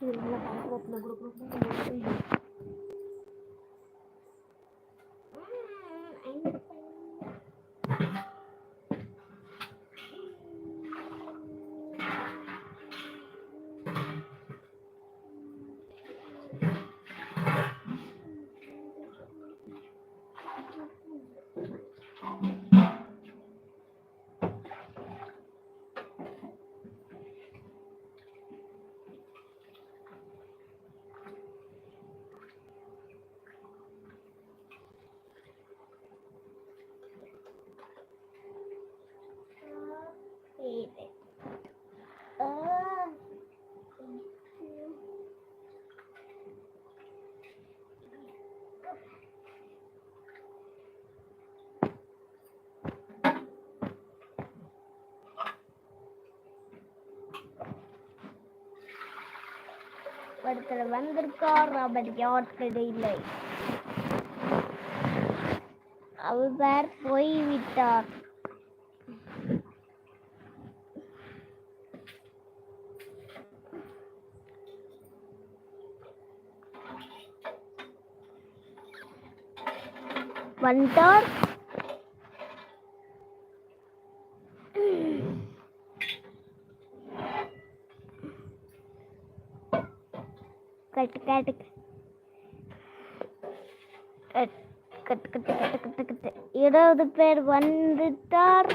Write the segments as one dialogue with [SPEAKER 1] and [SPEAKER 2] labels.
[SPEAKER 1] இது நல்லா பாத்திரத்தில் கொடுக்கணும் ஒருத்தர் வந்திருக்கார் அவர் யார் தெரியலை. அவர் போய்விட்டார் வந்துட்டார் கட்டு கட்டு கட்டு. கட்டு கட்டு கட்டு கட்டு இருபது பேர் வந்துட்டார்.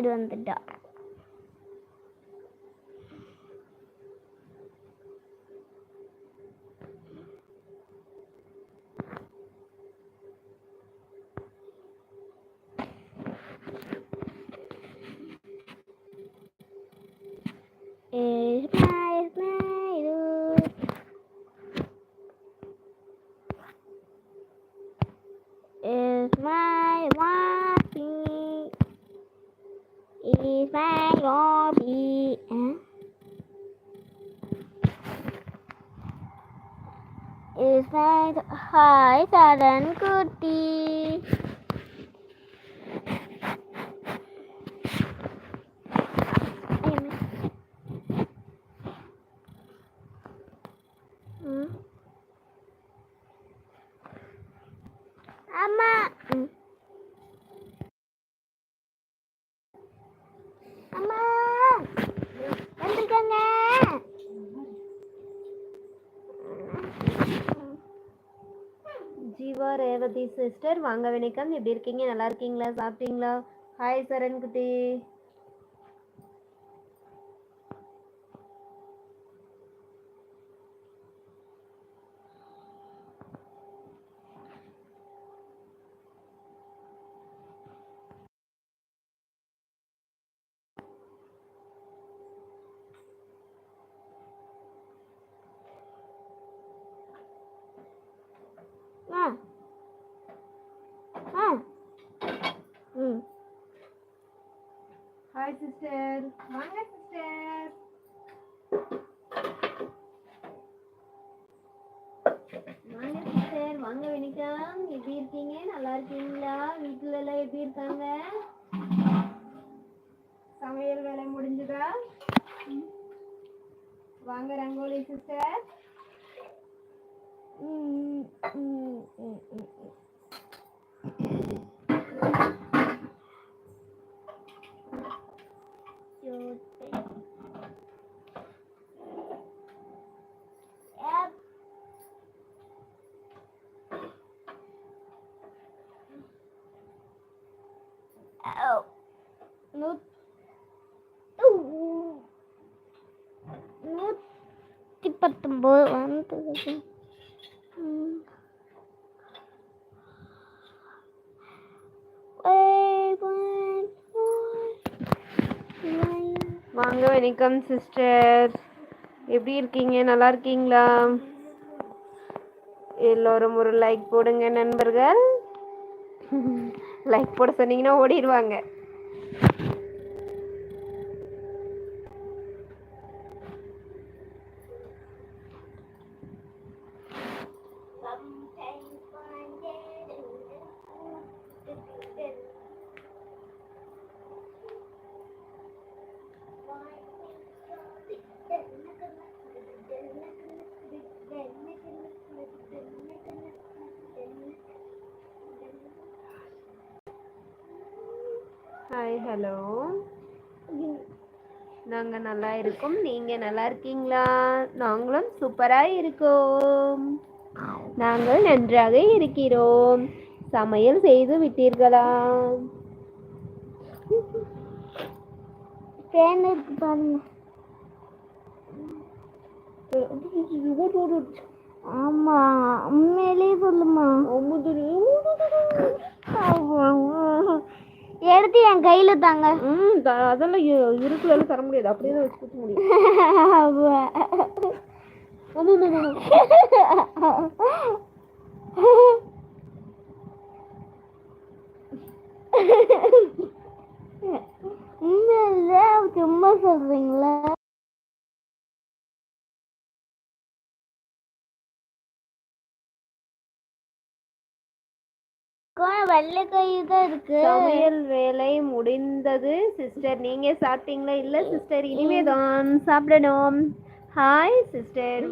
[SPEAKER 1] ஐம்பது பேர் 大人，
[SPEAKER 2] 各地 சிஸ்டர். வாங்க வணக்கம் எப்படி இருக்கீங்க? நல்லா இருக்கீங்களா? சாப்பிட்டீங்களா? ஹாய் சரண் குட்டி ஹாய் சிஸ்டர் வாங்க சிஸ்டர் வாங்க சிஸ்டர் வாங்க வணக்கம். எப்படி இருக்கீங்க? நல்லா இருக்கீங்களா? வீட்டுல எல்லாம் எப்படி இருக்காங்க? சமையல் வேலை முடிஞ்சுதா? வாங்க ரங்கோலி சிஸ்டர்
[SPEAKER 1] ம் ம் ம் ம் ம். நூற்றி பத்தொம்போது one.
[SPEAKER 2] வாங்க வணக்கம் சிஸ்டர் எப்படி இருக்கீங்க? நல்லா இருக்கீங்களா? எல்லோரும் ஒரு லைக் போடுங்க நண்பர்கள். லைக் போட சொன்னீங்கன்னா ஓடிடுவாங்க. ஹாய் ஹலோ நாங்கள் நல்லா இருக்கோம். நீங்கள் நல்லா இருக்கீங்களா? நாங்களும் சூப்பராக இருக்கோம். நாங்கள் நன்றாக இருக்கிறோம். சமையல் செய்து விட்டீர்களா?
[SPEAKER 1] ஆமா உண்மையிலேயே சொல்லுமா. எடுத்து என் கையில தாங்க.
[SPEAKER 2] ம் அதெல்லாம் இ- இருக்குல்ல தர முடியாது. அப்படியே தான் வச்சு குத்த முடியும்.
[SPEAKER 1] சும்மா சொல்றீங்களா? வெள்ளை கை தான் இருக்கு.
[SPEAKER 2] சமையல் வேலை முடிந்தது சிஸ்டர் நீங்க சாப்பிட்டீங்களா? இல்ல சிஸ்டர் இனிமே தான் சாப்பிடணும். ஹாய் சிஸ்டர்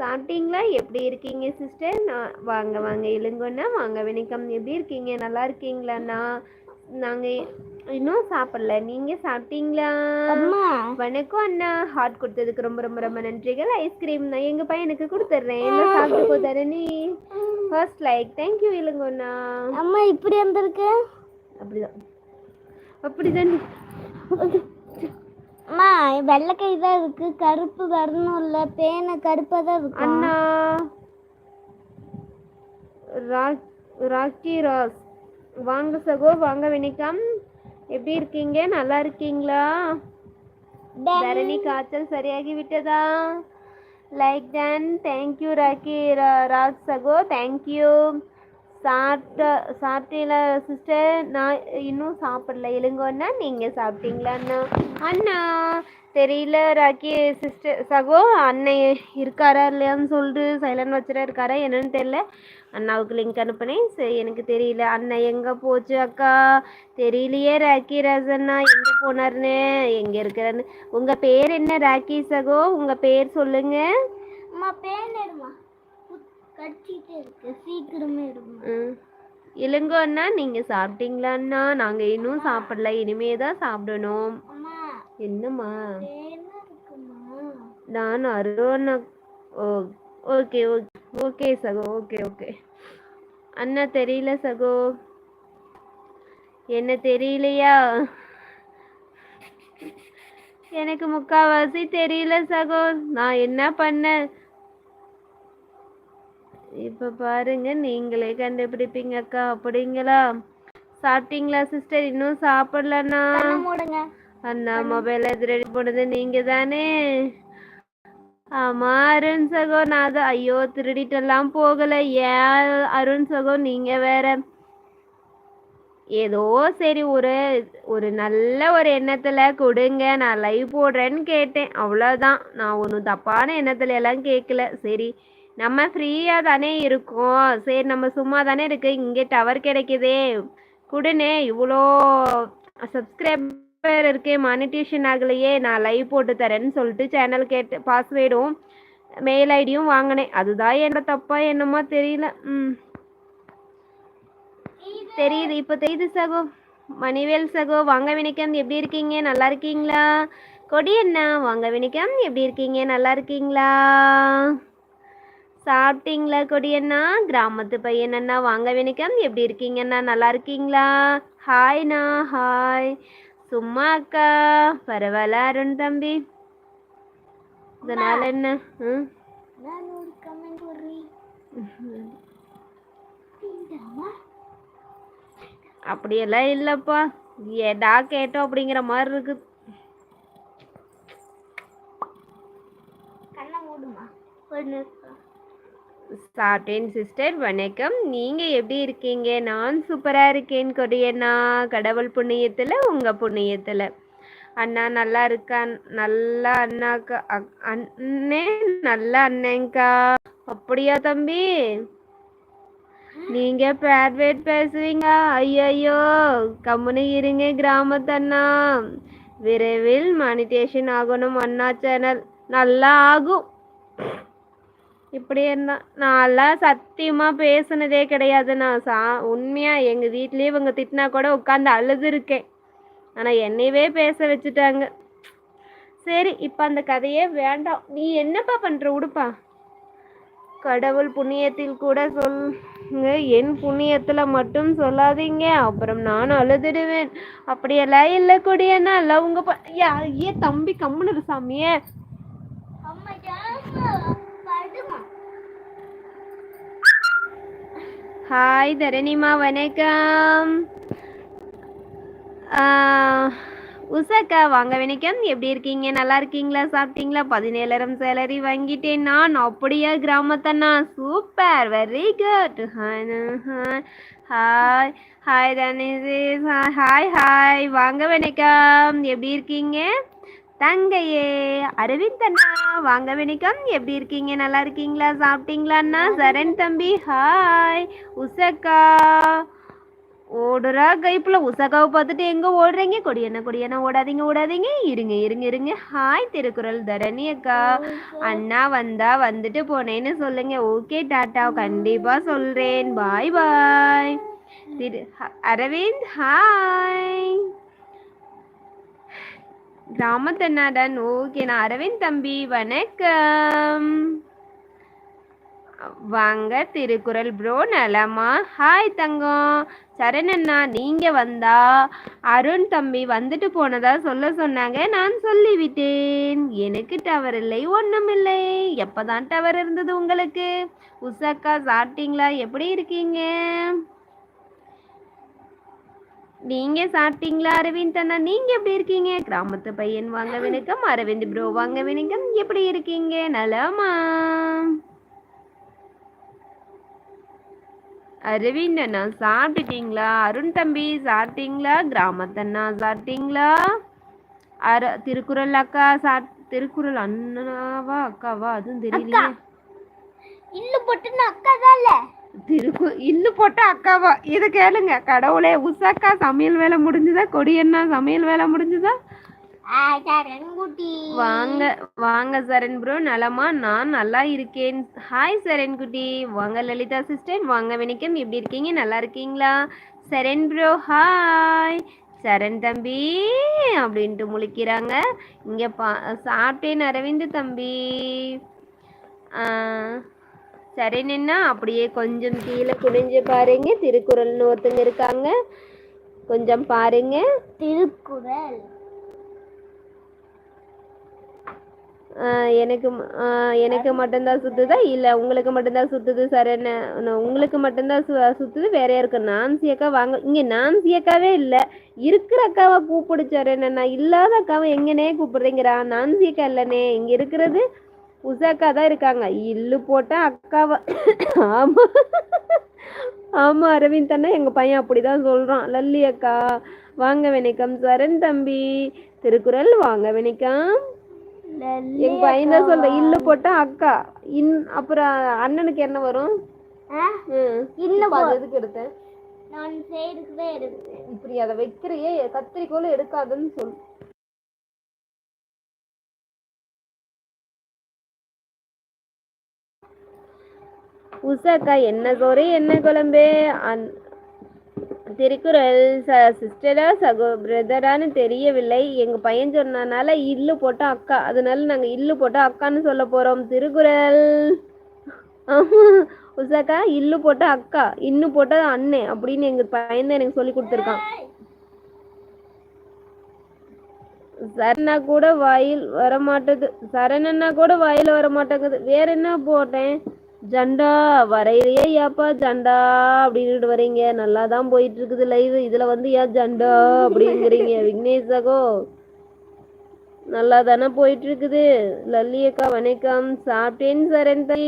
[SPEAKER 2] சாப்பிட்டீங்களா? எப்படி இருக்கீங்க சிஸ்டர் நான் வாங்க வாங்க. இளங்கொன்னா வாங்க வணக்கம். எப்படி இருக்கீங்க? நல்லா இருக்கீங்களாண்ணா? நாங்க இன்னும் சாப்பிடல. நீங்க சாப்பிட்டீங்களா?
[SPEAKER 1] அம்மா.
[SPEAKER 2] வணக்கம் அண்ணா. ஹாட் கொடுத்ததுக்கு ரொம்ப ரொம்ப ரொம்ப நன்றிகள். ஐஸ்கிரீம் நான் எங்க பையனுக்கு கொடுத்துட்றேன் என்ன சாப்பிட்டு நீ? ஃபர்ஸ்ட் லைக் தேங்க்யூ இளங்கொண்ணா
[SPEAKER 1] அம்மா இப்படி வந்திருக்கு?
[SPEAKER 2] அப்படிதான். அப்படிதான்
[SPEAKER 1] அம்மா வெள்ளை கை தான் இருக்கு. கருப்பு வரணும் இல்ல பேனை கருப்பா தான் இருக்கு?
[SPEAKER 2] அண்ணா. ராக்கி ராஸ். வாங்க சகோ வாங்க வணக்கம் எப்படி இருக்கீங்க? நல்லா இருக்கீங்களா? தரணி காய்ச்சல் சரியாகி விட்டதா? Like done thank you Rocky Raj சகோ தேங்க்யூ சாப்பிட்ட சாப்பிட்டீங்களா சிஸ்டர் நான் இன்னும் சாப்பிடல. இழுங்கோன்னா நீங்கள் சாப்பிட்டீங்களா அண்ணா அண்ணா தெரியல ராக்கி. சிஸ்டர் சகோ அண்ணன் இருக்காரா இல்லையான்னு சொல்லிட்டு சைலண்ட் வச்சுட்டு இருக்காரா என்னன்னு தெரியல. அண்ணாவுக்கு லிங்க் அனுப்புனேன். சரி எனக்கு தெரியல. அண்ணன் எங்கே போச்சு அக்கா? தெரியலையே ராக்கி ராஜண்ணா எங்கே போனாருன்னு? எங்கே இருக்கிறான்னு உங்கள் பேர் என்ன ராக்கி சகோ? உங்கள் பேர் சொல்லுங்க.
[SPEAKER 1] இருக்கு. சீக்கிரமே எடுமா
[SPEAKER 2] ம். இளங்கோண்ணா நீங்கள் நாங்கள் இன்னும் சாப்பிடல. இனிமே தான் சாப்பிடணும் என்னம்மா? நான் அருணா ஓகே ஓகே ஓகே சகோ ஓகே ஓகே. அண்ணா தெரியல சகோ. என்ன தெரியலையா? எனக்கு முக்காவாசி தெரியல சகோ. நான் என்ன பண்ணேன் இப்போ பாருங்க நீங்களே கண்டுபிடிப்பீங்க அக்கா. அப்படிங்களா? சாப்பிட்டீங்களா சிஸ்டர் இன்னும் சாப்பிடலண்ணா? அண்ணா மொபைல் எது ரெடி பண்ணது நீங்க தானே ஆமா அருண் சகோ நான் தான் ஐயோ திருடிட்டெல்லாம் போகல. ஏன் அருண் சகோ நீங்க வேற. ஏதோ சரி ஒரு ஒரு நல்ல ஒரு எண்ணத்துல கொடுங்க நான் லைவ் போடுறேன்னு கேட்டேன். அவ்வளோதான் நான் ஒன்றும் தப்பான எண்ணத்துல எல்லாம் கேட்கல சரி நம்ம ஃப்ரீயாக தானே இருக்கோம். சரி நம்ம சும்மா தானே இருக்கு. இங்கே டவர் கிடைக்குதே. கொடுனே இவ்வளோ சப்ஸ்கிரைபர் இருக்கே மானிட்டேஷன் ஆகலையே நான் லைவ் போட்டு தரேன்னு சொல்லிட்டு சேனல் கேட்டு பாஸ்வேர்டும் மெயில் ஐடியும் வாங்கினேன். அதுதான் என்னோட தப்பா என்னமோ தெரியல. ம். தெரியுது இப்போ தெரியுது சகோ. மணிவேல் சகோ வாங்க வினிக்கம் எப்படி இருக்கீங்க? நல்லா இருக்கீங்களா? கொடி என்ன வாங்க வினிக்கம் எப்படி இருக்கீங்க? நல்லா இருக்கீங்களா? சாப்பிட்டீங்களா கொடி அண்ணா? கிராமத்து பையன் அண்ணா வாங்க வினிக்கம் எப்படி இருக்கீங்கண்ணா நல்லா இருக்கீங்களா? ஹாய்ண்ணா ஹாய் சும்மா அக்கா பரவாயில்ல அருண் தம்பி. இதனால என்ன? அப்படியெல்லாம் இல்லைப்பா. ஏடா கேட்டோம் அப்படிங்கிற மாதிரி இருக்கு.
[SPEAKER 1] கண்ணை மூடுமா? ஒன்று
[SPEAKER 2] சாப்பிட்டேன் சிஸ்டர் வணக்கம். நீங்கள் எப்படி இருக்கீங்க? நான் சூப்பராக இருக்கேன் கொடியண்ணா கடவுள் புண்ணியத்தில் உங்கள் புண்ணியத்தில். அண்ணா நல்லா இருக்கான் நல்லா அண்ணாக்கா அண்ணே நல்லா அண்ணேங்க்கா. அப்படியா தம்பி? நீங்க பிரைவேட் பேசுவீங்க? ஐயையோ கம்முனு இருங்க கிராமத்தண்ணா விரைவில் மானிட்டேஷன் ஆகணும் அண்ணா சேனல் நல்லா ஆகும். இப்படி இருந்தா நான்லாம் சத்தியமா பேசுனதே கிடையாது. நான் சா உண்மையா எங்க வீட்லயே இவங்க திட்டினா கூட உட்காந்து அழுது இருக்கேன் ஆனா என்னையவே பேச வச்சுட்டாங்க. சரி இப்ப அந்த கதையே வேண்டாம். நீ என்னப்பா பண்ற? உடுப்பா. கடவுள் புண்ணியத்தில் கூட சொல்லுங்க என் புண்ணியத்துல மட்டும் சொல்லாதீங்க. அப்புறம் நான் அழுதுடுவேன். அப்படியெல்லாம் இல்லை கொடியண்ணா. இல்லை உங்க ப- ஏ தம்பி கம்முனு சாமியே
[SPEAKER 1] அம்மா ஜாமா படுமா
[SPEAKER 2] ஹாய் தரணிமா வணக்கம். ஆஹ், உஷாக்கா வாங்க வணக்கம். எப்படி இருக்கீங்க? நல்லா இருக்கீங்களா? சாப்பிட்டீங்களா? பதினேழாயிரம் சேலரி வாங்கிட்டேன் நான். அப்படியா கிராமத்தண்ணா super very good hi. Hi Tanish hi hi. வாங்க வணக்கம். எப்படி இருக்கீங்க? தங்கையே அரவிந்த் அண்ணா வாங்க வணக்கம். எப்படி இருக்கீங்க? நல்லா இருக்கீங்களா? சாப்பிட்டீங்களா அண்ணா? சரண் தம்பி ஹாய் உசக்கா ஓடுறா. கைப்புல உசகாவை பார்த்துட்டு எங்க ஓடுறீங்க? கொடியண்ணா கொடியண்ணா ஓடாதீங்க ஓடாதீங்க. இருங்க இருங்க இருங்க. ஹாய் திருக்குறள் தரணி அக்கா. அண்ணா வந்தா வந்துட்டு போனேன்னு சொல்லுங்க. Okay tata. கண்டிப்பா சொல்றேன். Bye bye Thiru Aravind hi கிராமத்தன்னாடன் okay. நான் அரவிந்த் தம்பி வணக்கம். வாங்க திருக்குறள் ப்ரோ நலமா? ஹாய் தங்கம். சரணண்ணா நீங்க வந்தா? அருண் தம்பி வந்துட்டு போனதா சொல்ல சொன்னாங்க. நான் சொல்லிவிட்டேன். எனக்கு டவர் இல்லை ஒன்றும் இல்லை. எப்போதான் டவர் இருந்தது உங்களுக்கு? உஷாக்கா சாப்பிட்டீங்களா? எப்படி இருக்கீங்க? நீங்க சாப்பிட்டீங்களா அரவிந்த் அண்ணா? நீங்க எப்படி இருக்கீங்க? கிராமத்து பையன் வாங்க வணக்கம் அரவிந்த் ப்ரோ வாங்க வணக்கம் எப்படி இருக்கீங்க? நலமா? அரவிந்த் அண்ணா சாப்பிட்டுட்டீங்களா? அருண் தம்பி சாப்பிட்டீங்களா? கிராமத்தண்ணா சாப்பிட்டீங்களா? அர திருக்குறள் அக்கா சா திருக்குறள் அண்ணனாவா அக்காவா? அதுவும் தெரியலையே.
[SPEAKER 1] இல்லு போட்டுன்னு அக்கா தான்
[SPEAKER 2] திருக்கு இல்லு போட்ட அக்காவா? இது கேளுங்க. கடவுளே உஷாக்கா சமையல் வேலை முடிஞ்சுதா? கொடியண்ணா சமையல் வேலை முடிஞ்சுதா? வாங்க வாங்க சரண் ப்ரோ. நலமா? நான் நல்லா இருக்கேன். ஹாய் சரண் குட்டி வாங்க லலிதா சிஸ்டர். வாங்க வணக்கம் எப்படி இருக்கீங்க? நல்லா இருக்கீங்களா? சரண் ப்ரோ ஹாய். சரண் தம்பி அப்படின்ட்டு முழிக்கிறாங்க. இங்கே பா சாப்பிட்டேன் அரவிந்த் தம்பி. ஆ, சரணன்னா அப்படியே கொஞ்சம் கீழே குனிஞ்சு பாருங்க. திருக்குறள்னு ஒருத்தங்க இருக்காங்க. கொஞ்சம் பாருங்க.
[SPEAKER 1] திருக்குறள்.
[SPEAKER 2] எனக்கு எனக்கு மட்டும்தான் சுத்துதா? இல்ல உங்களுக்கு மட்டும்தான் சுத்துது சார் என்ன நான் உங்களுக்கு மட்டும்தான் சு சுத்துது? வேற யாருக்கு? நான்சி அக்கா வாங்க இங்க நான்சி அக்காவே இல்ல. இருக்கிற அக்காவை கூப்பிடு சார் என்ன நான் இல்லாத அக்காவை எங்கனே கூப்பிடுறீங்கிறா நான்சி அக்கா இல்லனே. இங்க இருக்கிறது உஷாக்கா தான் இருக்காங்க. இல்லு போட்டா அக்காவா ஆமா. ஆமா அரவிந்த் அண்ணா எங்க பையன் அப்படிதான் சொல்றான். லல்லி அக்கா வாங்க வணக்கம் சரண் தம்பி. திருக்குறள் வாங்க வணக்கம் எங்க பையன் தான் சொல்ற இல்லு போட்டா அக்கா. இன் அப்புறம் அண்ணனுக்கு என்ன வரும்? எதுக்கு எடுத்தேன்?
[SPEAKER 1] நான் தான் எடுப்பேன்
[SPEAKER 2] இப்படி அதை வைக்கிறையே கத்திரிக்கோல எடுக்காதுன்னு சொல். உஷாக்கா என்ன சோறு என்ன குழம்பு அந் திருக்குறள் ச சிஸ்டரா சகோ பிரதரான்னு தெரியவில்லை. எங்க பையன் சொன்னனால இல்லு போட்டால் அக்கா. அதனால நாங்க இல்லு போட்டால் அக்கான்னு சொல்ல போறோம். திருக்குறள். உஷாக்கா இல்லு போட்டா அக்கா. இன்னு போட்டால் அண்ணே அப்படின்னு எங்கள் பையன் தான் எனக்கு சொல்லி கொடுத்துருக்கான். சரணா கூட வாயில் வரமாட்டேது சரணன்னா கூட வாயில் வர மாட்டேங்குது வேற என்ன போட்டேன்? ஜண்டா வரையிறையே ஏப்பா ஜண்டா அப்படின்னுட்டு வரீங்க. நல்லா தான் போயிட்டு இருக்குது லைவ் இதுல வந்து ஏன் ஜண்டா அப்படிங்கிறீங்க விக்னேஷ் சகோ நல்லா தானே போயிட்டு இருக்குது லல்லி அக்கா வணக்கம். சாப்பிட்டேன் சரண் தம்பி.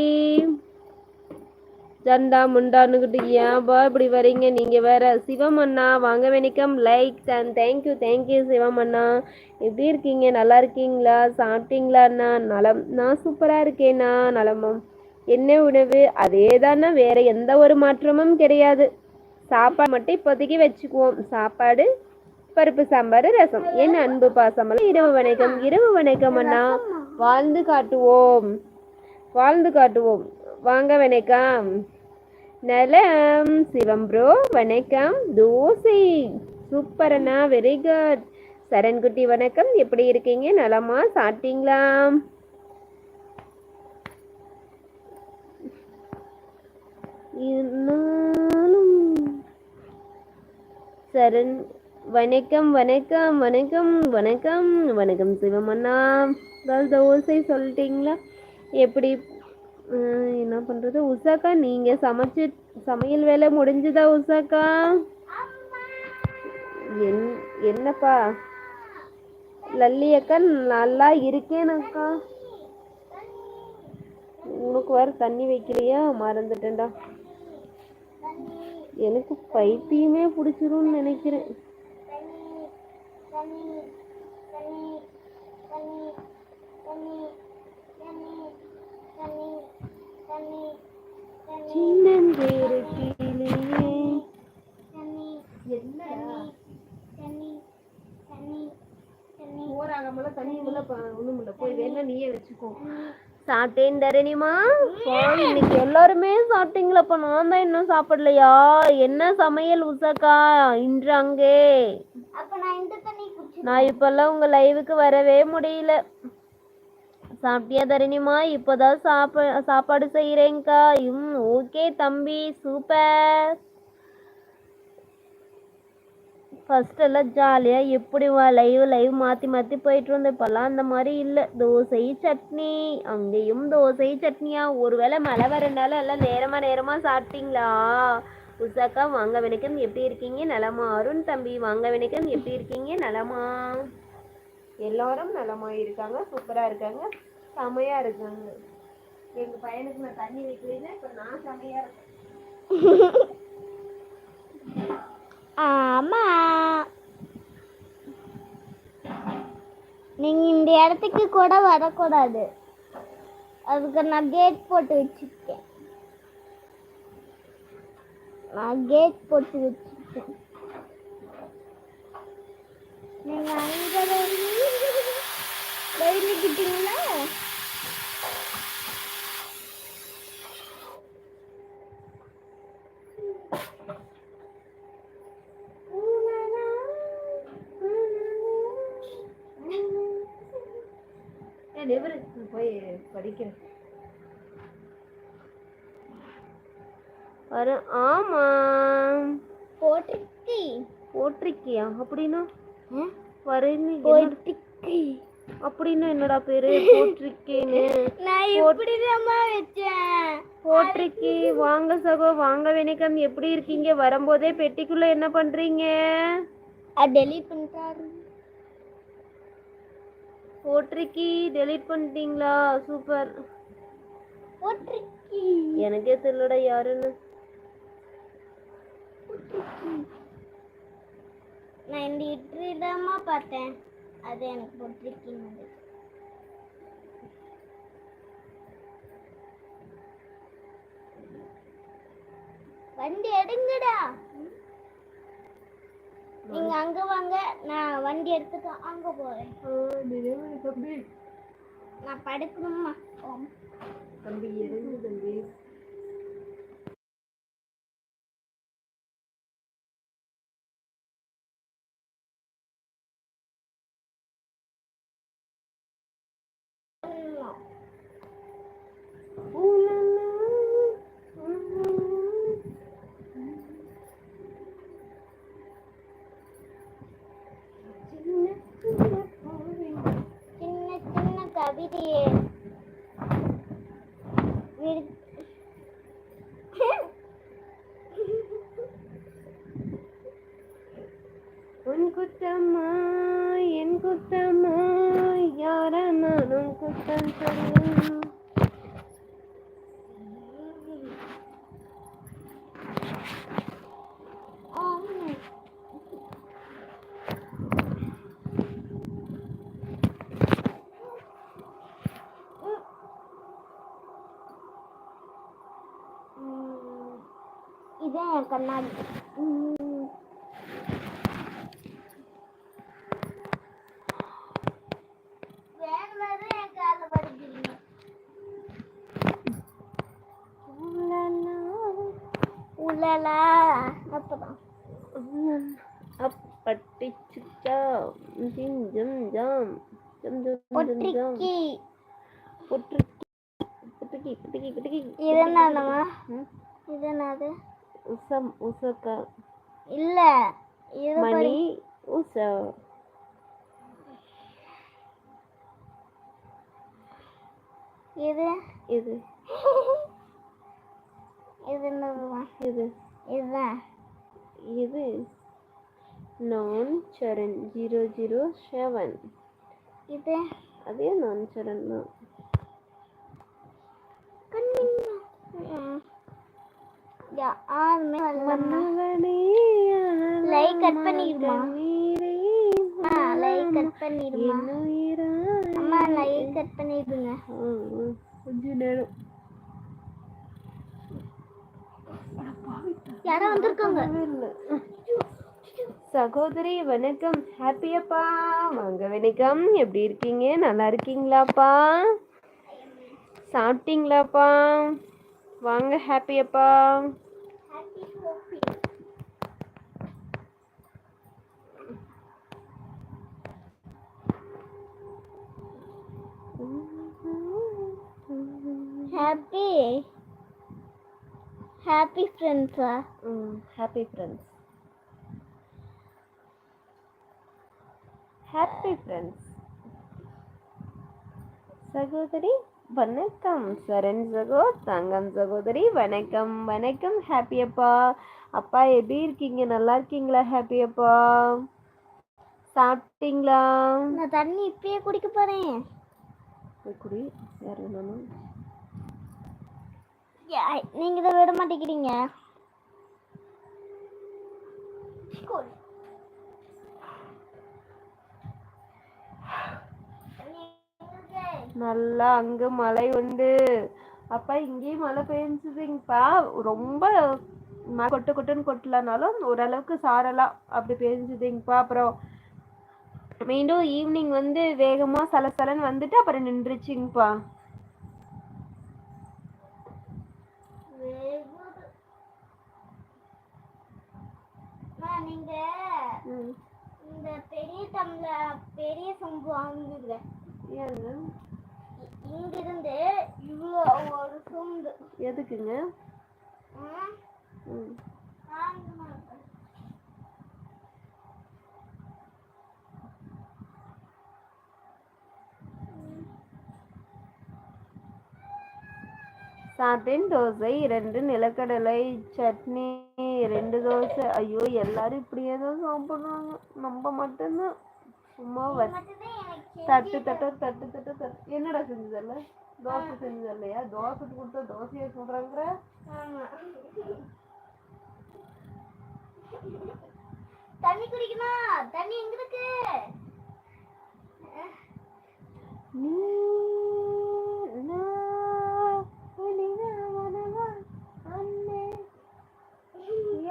[SPEAKER 2] ஜண்டா முண்டான்னுக்கிட்டு ஏன்பா இப்படி வரீங்க? நீங்க வேற சிவம் அண்ணா வாங்க வணக்கம். Like and thank you thank you Sivam அண்ணா எப்படி இருக்கீங்க? நல்லா இருக்கீங்களா? சாப்பிட்டீங்களா அண்ணா நலம் நான் சூப்பரா இருக்கேண்ணா. நலமா என்ன உணவு? அதே தானே வேற எந்த ஒரு மாற்றமும் கிடையாது. சாப்பாடு மட்டும் இப்போதைக்கு வச்சுக்குவோம். சாப்பாடு பருப்பு சாம்பார் ரசம். என் அன்பு பாசமெல்லாம் இரவு வணக்கம் இரவு வணக்கம் அண்ணா. வாழ்ந்து காட்டுவோம். வாழ்ந்து காட்டுவோம். வாங்க வணக்கம். நலம். சிவம் ப்ரோ வணக்கம். தோசை. சூப்பர் அண்ணா. Very good. சரண்குட்டி வணக்கம். எப்படி இருக்கீங்க? நலமா? சாப்பிட்டீங்களா? இருந்தாலும் சரண். வணக்கம் வணக்கம் வணக்கம் வணக்கம் வணக்கம் சிவமண்ணா. அதாவது ஓசை சொல்லிட்டீங்களா? எப்படி என்ன பண்ணுறது உஷாக்கா நீங்கள் சமைச்சு சமையல் வேலை முடிஞ்சுதா உஷாக்கா? என் என்னப்பா? லல்லி அக்கா நல்லா இருக்கேனக்கா. உனக்கு வேறு தண்ணி வைக்கலையா? மறந்துட்டேன்டா. எனக்கு பைத்தியமே பிடிச்சிரும்னு நினைக்கிறேன். சின்னஞ்சேறு கீழே. போராகமல தண்ணி உள்ள ஒண்ணும் இல்ல. போய் வேணா நீயே வச்சுக்கோ. சாப்பிட்டேன் தரணிமா இன்னைக்கு எல்லாருமே சாப்பிட்டீங்களப்பா நான் தான் இன்னும் சாப்பிடலையா? என்ன சமையல் உசக்கா இன்று அங்கே.
[SPEAKER 1] நான்
[SPEAKER 2] இப்பெல்லாம் உங்க லைவுக்கு வரவே முடியல. சாப்பிட்டியா தரணிமா? இப்போதான் சாப்பா சாப்பாடு செய்கிறேங்க்கா ம் ஓகே தம்பி சூப்பர் ஃபஸ்ட்டெல்லாம் ஜாலியாக எப்படி லைவ் லைவ் மாற்றி மாற்றி போயிட்டு இருந்தோம். இப்போல்லாம் அந்த மாதிரி இல்லை. தோசை சட்னி அங்கேயும் தோசை சட்னியா? ஒருவேளை மழை வரனால எல்லாம் நேரமாக நேரமாக சாப்பிட்டீங்களா? உஷாக்கா வாங்க வணக்கம். எப்படி இருக்கீங்க? நலமா? அருண் தம்பி வாங்க வணக்கம். எப்படி இருக்கீங்க? நலமா? எல்லாரும் நலமா இருக்காங்க. சூப்பராக இருக்காங்க. செமையாக இருக்காங்க. எங்கள் பையனுக்கு நான் தண்ணி வைக்கிறேன்னா இப்போ நான் செமையாக இருக்கேன்.
[SPEAKER 1] ஆமா. நீங்க இந்த இடத்துக்கு கூட வரக்கூடாது. அதுக்கு நான் கேட் போட்டு வச்சிருக்கேன். நான் கேட் போட்டு வச்சிருக்கேன். நீங்க அங்கே வெளிக்கிட்டீங்களா
[SPEAKER 2] ஏன் நிவரு நான் போய் படிக்கிறேன். வர ஆமா.
[SPEAKER 1] போட்டிருக்கி.
[SPEAKER 2] போட்டிருக்கியா? அப்படின்னா? வரேன்னு
[SPEAKER 1] போட்டிருக்கி.
[SPEAKER 2] அப்படின்னா என்னடா பேரு? போட்டிருக்கேன்னு.
[SPEAKER 1] நான் இப்படிதாம்மா வச்சேன்.
[SPEAKER 2] போட்டிருக்கி. வாங்க சகோ வாங்க வணக்கம் எப்படி இருக்கீங்க? வரும்போதே பெட்டிக்குள்ள என்ன பண்றீங்க?
[SPEAKER 1] டெலிட் பண்ணிட்டாரு.
[SPEAKER 2] போட்டிருக்கி டெலீட் பண்ணிட்டீங்களா? சூப்பர்.
[SPEAKER 1] போட்டிருக்கி.
[SPEAKER 2] எனக்கே தெரியலடா யாருன்னு.
[SPEAKER 1] நான் இந்த இட்லி தாம்மா பார்த்தேன். அது எனக்கு போட்டிருக்கீங்க வண்டி எடுங்கடா. நீங்க அங்க வாங்க நான் வண்டி எடுத்துட்டு அங்க போறேன்
[SPEAKER 2] தம்பி?
[SPEAKER 1] நான் படுக்கணுமா.
[SPEAKER 2] தம்பி இறங்கு தம்பி?
[SPEAKER 1] இதான் என் கண்ணாடி? அப்பதான்.
[SPEAKER 2] ஜிம் ஜம் ஜம். ஜம் ஜம் ஜம் ஜம்.
[SPEAKER 1] இது. இது என்னது?
[SPEAKER 2] உசம் உசக்கா.
[SPEAKER 1] இல்ல இது
[SPEAKER 2] மணி உச.
[SPEAKER 1] இது
[SPEAKER 2] இது
[SPEAKER 1] இது
[SPEAKER 2] இது
[SPEAKER 1] இதுதான்
[SPEAKER 2] இது நான் சரண் ஜீரோ ஜீரோ செவன்
[SPEAKER 1] இது?
[SPEAKER 2] அதே நான் சரண் தான்
[SPEAKER 1] ம். யாருமே
[SPEAKER 2] மன்னவனே
[SPEAKER 1] லைக் கட் அம்மா லைக் கட். அம்மா லைக் கட் பண்ணிடுங்க.
[SPEAKER 2] கொஞ்ச நேரம்.
[SPEAKER 1] யாரோ வந்திருக்காங்க.
[SPEAKER 2] சகோதரி வணக்கம். ஹாப்பியாப்பா வாங்க வணக்கம். எப்படி இருக்கீங்க? நல்லா இருக்கீங்களாப்பா? சாப்பிட்டீங்களாப்பா? வாங்க ஹாப்பியாப்பா
[SPEAKER 1] ஹாப்பி ஹாப்பி ஃப்ரெண்ட்ஸா
[SPEAKER 2] ஹாப்பி ஃப்ரெண்ட்ஸ் ஹாப்பி ஃப்ரெண்ட்ஸ் சகோதரி வணக்கம் சரண் சகோ தங்கம் சகோதரி வணக்கம் வணக்கம் ஹாப்பி அப்பா அப்பா எப்படி இருக்கீங்க நல்லா இருக்கீங்களா ஹாப்பி அப்பா சாப்பிட்டீங்களா?
[SPEAKER 1] நான் தண்ணி இப்பயே குடிக்க போறேன்.
[SPEAKER 2] போய் குடி. யார் வேணும்
[SPEAKER 1] நீங்க இதை விட மாட்டேங்கிறீங்க.
[SPEAKER 2] நல்லா அங்க மழை உண்டு. அப்பா இங்கேயும் மழை பெஞ்சுதுங்கப்பா. ரொம்ப ம- கொட்டு கொட்டுன்னு கொட்டலனாலும் ஓரளவுக்கு சாரலா அப்படி பெஞ்சுதுங்கப்பா. அப்புறம் மீண்டும் ஈவினிங் வந்து வேகமா சலசலன்னு வந்துட்டு அப்புறம் நின்றுச்சுங்கப்பா
[SPEAKER 1] அம்மா, நீங்க
[SPEAKER 2] ம்.
[SPEAKER 1] இந்த டம்ள பெரிய சொம்பு வாங்குங்க
[SPEAKER 2] ஏங்க
[SPEAKER 1] இங்கிருந்து இவ்வளோ ஒரு சொம்பு.
[SPEAKER 2] எதுக்குங்க. சாப்பிட்டேன் தோசை ரெண்டு நிலக்கடலை சட்னி ரெண்டு தோசை. ஐயோ எல்லாரும் இப்படியே தான் சாப்பிடுறாங்க நம்ம மட்டும்தான். சும்மா தட்டு தட்டு தட்டு தட்டு தட்டு. என்னடா செஞ்சதில்ல? தோசை செஞ்சதில்லையா? தோசை கொடுத்தா தோசையை சொல்றாங்கிற
[SPEAKER 1] ஆமா. தண்ணி குடிக்கணும்? தண்ணி எங்க இருக்கு?
[SPEAKER 2] நீ நான் உனிதா மனவா அண்ணே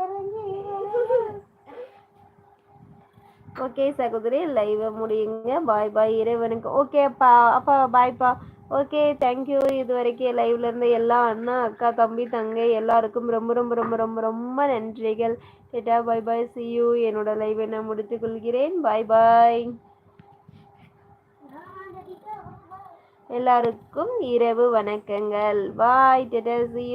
[SPEAKER 2] இறங்கி ஓகே சகோதரி லைவை முடியுங்க. பாய் பாய் இறைவனுக்கு. ஓகே அப்பா அப்பா பாய்ப்பா ஓகே தேங்க்யூ இது வரைக்கும் லைவ்ல இருந்த எல்லா அண்ணா அக்கா தம்பி தங்கை எல்லாருக்கும் ரொம்ப ரொம்ப ரொம்ப ரொம்ப ரொம்ப நன்றிகள். Tata bye bye see you. என்னோட லைவை நான் முடித்துக் கொள்கிறேன். பாய் பாய் எல்லாருக்கும் இரவு வணக்கங்கள். பாய் டேட்டா see